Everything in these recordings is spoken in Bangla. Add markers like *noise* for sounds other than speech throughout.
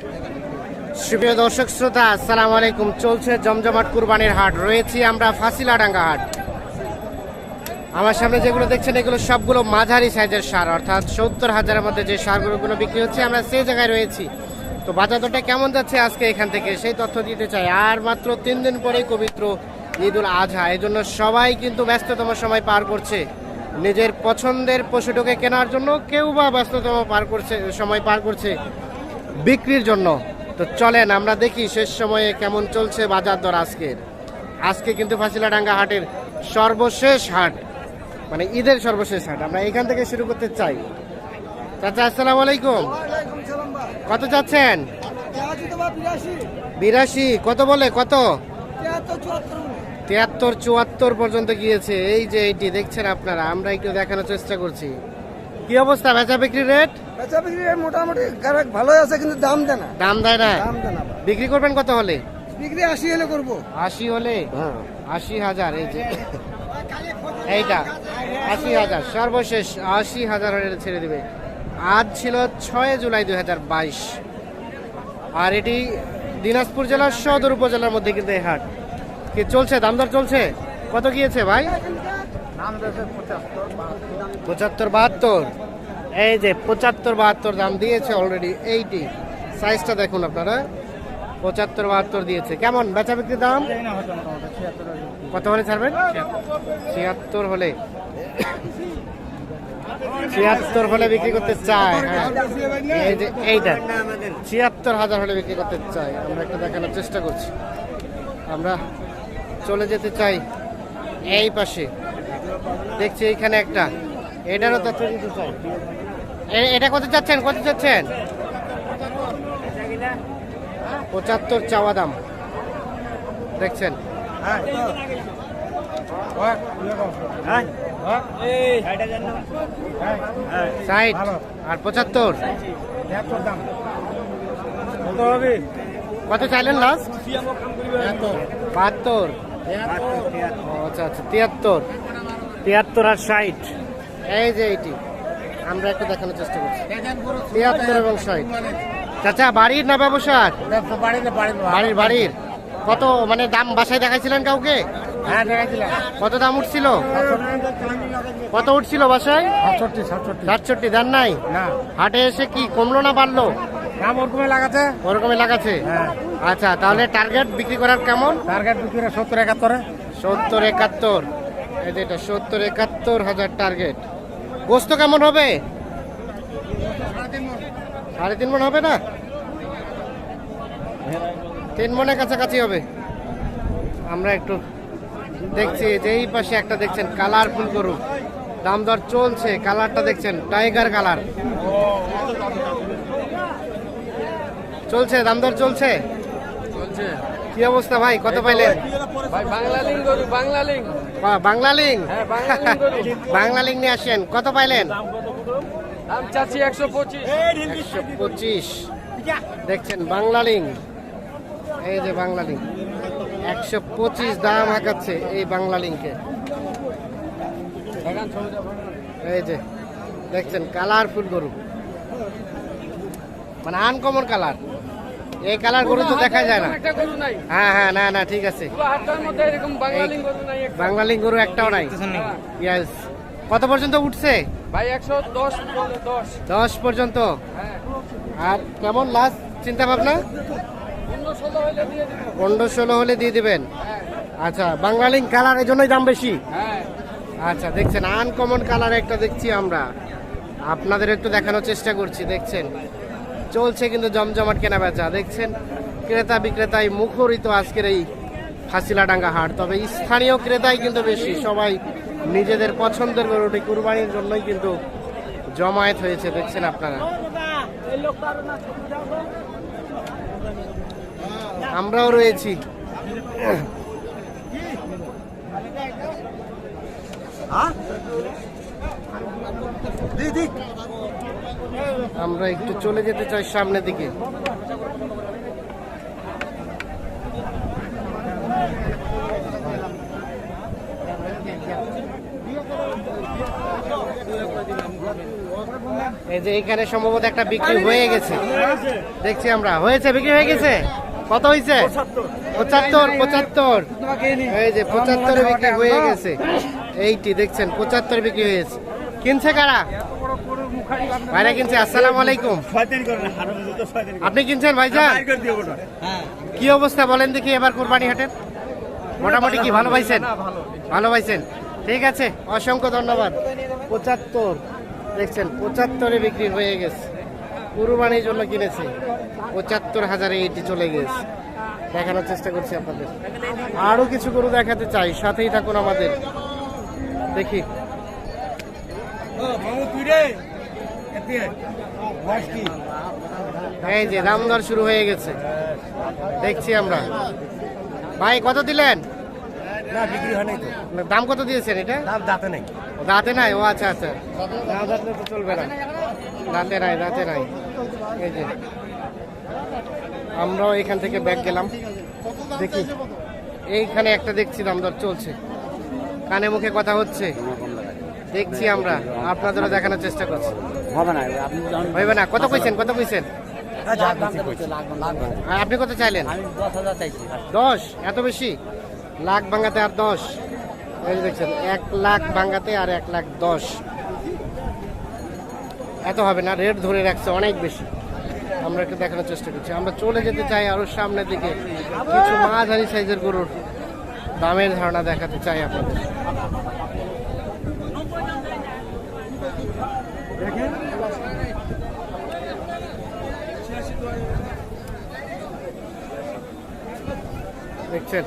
সুপ্রিয় দর্শক শ্রোতা, আসসালামু আলাইকুম। চলছে জমজমাট কুরবানির হাট। রয়েছি আমরা ফাঁসিলাডাঙ্গা হাট। আমার সামনে যেগুলো দেখছেন, এগুলো সবগুলো মাঝারি সাইজের সার, অর্থাৎ সত্তর হাজারের মধ্যে যে সারগুলো বিক্রি হচ্ছে, আমরা সেই জায়গায় রয়েছি। তো বাজার দরটা কেমন যাচ্ছে আজকে এখান থেকে? সেই তথ্য দিতে চাই। আর মাত্র তিন দিন পরেই পবিত্র উল আজহা এই জন্য সবাই কিন্তু ব্যস্ততম সময় পার করছে। নিজের পছন্দের পশুটাকে কেনার জন্য কেউ বা ব্যস্ততম পার করছে, সময় পার করছে। বিক্রির জন্য। তো চলেন আমরা দেখি শেষ সময়ে কেমন চলছে বাজার দর আজকের। আজকে কিন্তু ফাঁসিলাডাঙ্গা হাটের সর্বশেষ হাট মানে ঈদের সর্বশেষ হাট। আমরা এখান থেকে শুরু করতে চাই। চাচা আসসালাম আলাইকুম। কত চাচ্ছেন বিরাশি। কত বলে? কত? তিয়াত্তর চুয়াত্তর। পর্যন্ত গিয়েছে। এই যে এইটি দেখছেন আপনারা? আমরা একটু দেখানোর চেষ্টা করছি। কি অবস্থা? বেচা বিক্রি রেট? বেচা বিক্রি রেট মোটামুটি গ্রাহক ভালোই আছে কিন্তু দাম দেয় না। দাম দেয় না? দাম দেয় না বিক্রি করবেন কত হলে? বিক্রি আশি হলে করব। আশি হলে? হ্যাঁ। আশি হাজার এই যে। এইটা আশি হাজার সর্বশেষ আশি হাজার হলে ছেড়ে দিবে। আজ ছিল ছয় জুলাই দুই হাজার বাইশ। আর এটি দিনাজপুর জেলার সদর উপজেলার মধ্যে কিন্তু এই হাট। কি চলছে? দাম দর চলছে? কত গিয়েছে ভাই? পঁচাত্তর বাহাত্তর। এই যে পঁচাত্তর বাহাত্তর দাম দিয়েছে অলরেডি এইটি সাইজটা দেখুন আপনারা। পঁচাত্তর বাহাত্তর দিয়েছে। কেমন? বেচা বিক্রির দাম? কত হলে ছাড়বেন? ছিয়াত্তর হলে। ছিয়াত্তর হলে বিক্রি করতে চায় হ্যাঁ। এই যে এইটা। ছিয়াত্তর হাজার হলে বিক্রি করতে চাই আমরা একটা দেখানোর চেষ্টা করছি। আমরা চলে যেতে চাই এই পাশে। দেখছি এইখানে একটা। এটারও তথ্য দিতে এটা কত চাচ্ছেন? কত চাচ্ছেন? পঁচাত্তর চাওয়া দাম। দেখছেন? ষাট আর পঁচাত্তর। কত চাইলেন লাস্ট বাহাত্তর। আচ্ছা আচ্ছা তিয়াত্তর। তিয়াত্তর আর ষাট। এই যে এইটি আমরা একটু দেখানোর চেষ্টা করছি। তিয়াত্তর এবং ষাট। চাচা বাড়ির না ব্যবসার? বাড়ির বাড়ির কত মানে দাম বাসায় দেখাইছিলেন কাউকে? হ্যাঁ কত দাম উঠছিল? কত উঠছিল বাসায়? সাতষট্টি সাতষট্টি। সাতষট্টি দেন নাই? না। হাটে এসে কি কমলো না বাড়লো? দাম ওরকমই লাগাচ্ছে। ওরকমই লাগাচ্ছে? হ্যাঁ। আচ্ছা তাহলে টার্গেট বিক্রি করার কেমন? টার্গেট বিক্রি সত্তর একাত্তরে। সত্তর একাত্তর। এই যে এটা সত্তর একাত্তর হাজার টার্গেট গোস্ত কেমন হবে? সাড়ে তিন মন হবে না? তিন মনের কাছাকাছি হবে। আমরা একটু দেখছি যে এই পাশে একটা দেখছেন কালারফুল গরু। দাম দর চলছে কালারটা দেখছেন টাইগার কালার। চলছে দাম দর চলছে? চলছে। কি অবস্থা ভাই? কত পাইলেন? ভাই বাংলা লিঙ্ক গরু বাংলা লিঙ্ক বাহ, বাংলা লিং। হ্যাঁ বাংলা লিঙ্ক *laughs* বাংলা লিং নিয়ে আসেন। কত পাইলেন? চাচ্ছি একশো পঁচিশ। একশো পঁচিশ। দেখছেন বাংলা লিং। এই যে বাংলা লিং। একশো পঁচিশ দাম হাঁকাচ্ছে এই বাংলা লিংকে। এই যে দেখছেন কালারফুল গরু। মানে আনকমন কালার এই কালার গরু তো দেখা যায় না। একটা গরু নাই। হ্যাঁ হ্যাঁ না না ঠিক আছে। লিঙ্ক গরু একটাও নাই? Yes. কত পর্যন্ত উঠছে? ভাই একশো দশ পর্যন্ত? হ্যাঁ। আর কেমন লাস্ট চিন্তা ভাবনা পনেরো ষোলো হলে দিয়ে দিবেন? হ্যাঁ। আচ্ছা বাংলালিং কালার এই জন্যই দাম বেশি? হ্যাঁ। আচ্ছা দেখছেন আনকমন কালার একটা দেখছি আমরা। আপনাদের একটু দেখানোর চেষ্টা করছি দেখছেন। চলছে কিন্তু জমজমাট কেনা বেচা দেখছেন ক্রেতা বিক্রেতাই মুখরিত আজকের এই ফাঁসিলাডাঙ্গা হাট। তবে স্থানীয় ক্রেতাই কিন্তু বেশি। সবাই নিজেদের পছন্দের গরুটি কুরবানির জন্যই কিন্তু জমায়েত হয়েছে, দেখছেন আপনারা। আমরাও রয়েছি। আমরা একটু চলে যেতে চাই সামনের দিকে। এই যে এখানে সম্ভবত একটা বিক্রি হয়ে গেছে। দেখছি আমরা। হয়েছে, বিক্রি হয়ে গেছে? কত হয়েছে? পঁচাত্তর পঁচাত্তর। এই যে পঁচাত্তরে বিক্রি হয়ে গেছে। এইটি, দেখছেন, পঁচাত্তর বিক্রি হয়েছে। কিনছে কারা? ভাইরা কিনছে আসসালামু আলাইকুম। আপনি কিনছেন ভাইজান? কি অবস্থা বলেন দেখি এবার কোরবানি হাটের মোটামুটি কি ভালো পাইছেন? ভালো। পাইছেন। ঠিক আছে অসংখ্য ধন্যবাদ। পঁচাত্তর দেখছেন পঁচাত্তরে বিক্রি হয়ে গেছে। কুরবানির জন্য কিনেছে। পঁচাত্তর হাজারে এটি চলে গেছে। দেখানোর চেষ্টা করছি আপনাদের। আরও কিছু গরু দেখাতে চাই সাথেই থাকুন আমাদের। দেখি। এই যে দাম দর শুরু হয়ে গেছে। দেখছি আমরা। ভাই কত দিলেন? না বিক্রি হয় নাই তো। দাম কত দিয়েছেন এটা? দাম দাঁতে নাই। ও, দাঁতে নাই? ও আচ্ছা আচ্ছা। না দাঁতলে তো চলবে না। দাঁতে নাই দাঁতে নাই। এই যে। আমরাও এখান থেকে ব্যাগ গেলাম। দেখি। এইখানে একটা দেখছি দাম দর চলছে। কানে মুখে কথা হচ্ছে। দেখছি আমরা। আপনাদেরও দেখানোর চেষ্টা করছি। হবে না আপনি হইবে না কত কইছেন কত কইছেন? আপনি কত চাইলেন? দশ এত বেশি? লাখ ভাঙাতে আর দশ। এই দেখছেন এক লাখ ভাঙাতে আর এক লাখ দশ। এত হবে না রেট ধরে রাখছে অনেক বেশি। আমরা একটু দেখানোর চেষ্টা করছি। আমরা চলে যেতে চাই আরও সামনের দিকে। কিছু মাঝারি সাইজের গরুর দামের ধারণা দেখাতে চাই আপনাদের। দেখছেন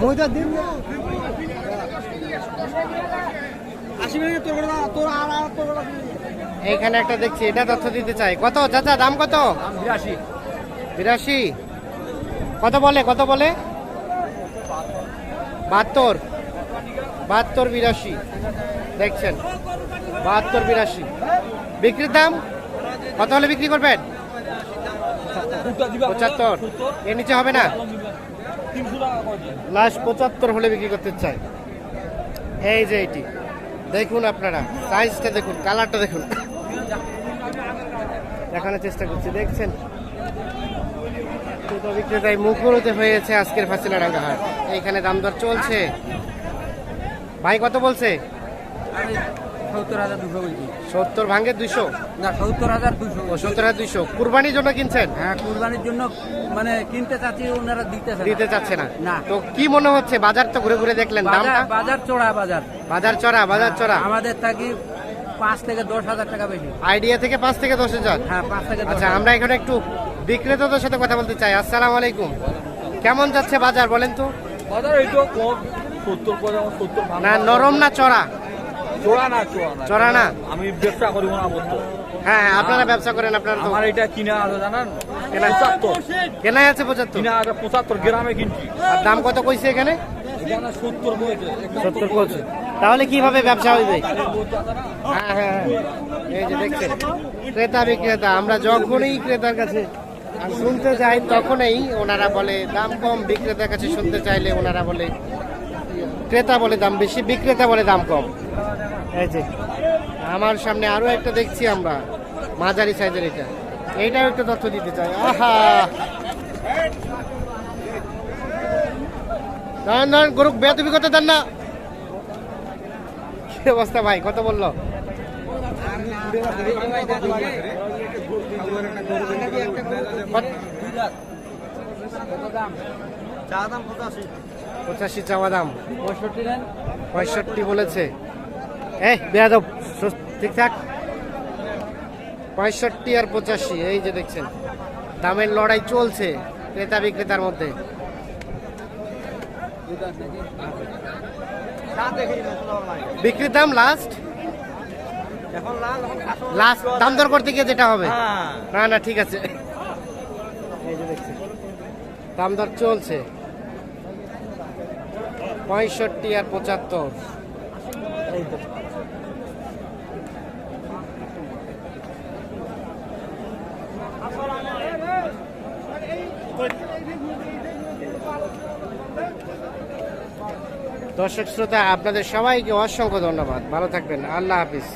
মইটা দিন আশি মিনিট তোর তোর আর আর তোর এইখানে একটা দেখছি এটা তথ্য দিতে চাই। কত? চাচা দাম কত? বিরাশি। বিরাশি? কত বলে? কত বলে? বাহাত্তর। বাহাত্তর, বিরাশি। দেখছেন? বাহাত্তর, বিরাশি। বিক্রির দাম? কত হলে বিক্রি করবেন? পঁচাত্তর। এর নিচে হবে না? লাস্ট পঁচাত্তর হলে বিক্রি করতে চাই। এই যে এটি। দেখুন আপনারা সাইজটা দেখুন কালারটা দেখুন। দেখানোর চেষ্টা করছি, দেখছেন? ক্রেতা বিক্রেতায় মুখরোতে হয়েছে আজকের ফাঁসিলাডাঙ্গা হাট। এইখানে দাম দর চলছে। ভাই কত বলছে? সত্তর হাজার দুশো বলছি। সত্তর দুইশো? না সত্তর হাজার দুশো সত্তর হাজার দুইশো। কুরবানির জন্য কিনছেন? হ্যাঁ কুরবানির জন্য মানে কিনতে চাচ্ছি ওনারা দিতেছে দিতে চাচ্ছে না। না। তো কি মনে হচ্ছে বাজার তো ঘুরে ঘুরে দেখলেন দামটা? বাজার চড়া বাজার। বাজার চড়া বাজার চড়া। আমাদের থাকি পাঁচ থেকে দশ হাজার টাকা বেশি। আইডিয়া থেকে পাঁচ থেকে দশ হাজার? হ্যাঁ পাঁচ থেকে আচ্ছা আমরা এখানে একটু বিক্রেতাদের সাথে কথা বলতে চাই। আসসালামু আলাইকুম। কেমন যাচ্ছে বাজার বলেন তো? বাজার কম। না নরম না চড়া? চড়া না চড়া না। আমি ব্যবসা করিব না বলতো হ্যাঁ হ্যাঁ, আপনারা ব্যবসা করেন আপনারা তো আমার এটা কিনা আছে জানেন? কেনা- পঁচাত্তর। কেনাই আছে পঁচাত্তর? কিনা আছে পঁচাত্তর গ্রামে কিনছি। আর দাম কত কইছে এখানে? এখানে কইছে তাহলে কীভাবে ব্যবসা হইবে? হ্যাঁ হ্যাঁ হ্যাঁ। এই যে দেখছেন ক্রেতা বিক্রেতা আমরা যখনই ক্রেতার কাছে শুনতে যাই তখনই ওনারা বলে দাম কম বিক্রেতার কাছে শুনতে চাইলে ওনারা বলে ক্রেতা বলে দাম বেশি বিক্রেতা বলে দাম কম। এই যে। আমার সামনে আরও একটা দেখছি আমরা মাঝারি সাইজের এটা। এইটাও একটু তথ্য দিতে চাই। আহা! দাঁড়ান দাঁড়ান গরু বেতবি কত দেন না। কি অবস্থা ভাই কত বলল? কত- পঁচাশি চাওয়া দাম। পঁয়ষট্টি নেন পঁয়ষট্টি বলেছে। এই বেয়াদব ঠিকঠাক পঁয়ষট্টি আর পঁচাশি এই যে দেখছেন। দামের লড়াই চলছে ক্রেতা বিক্রেতার মধ্যে। বিক্রির দাম লাস্ট লাস্ট দাম দর করতে গিয়ে যেটা হবে। না না ঠিক আছে। দাম দর চলছে। পঁয়ষট্টি আর পঁচাত্তর। দর্শক শ্রোতা আপনাদের সবাইকে অসংখ্য ধন্যবাদ। ভালো থাকবেন। আল্লাহ হাফিজ।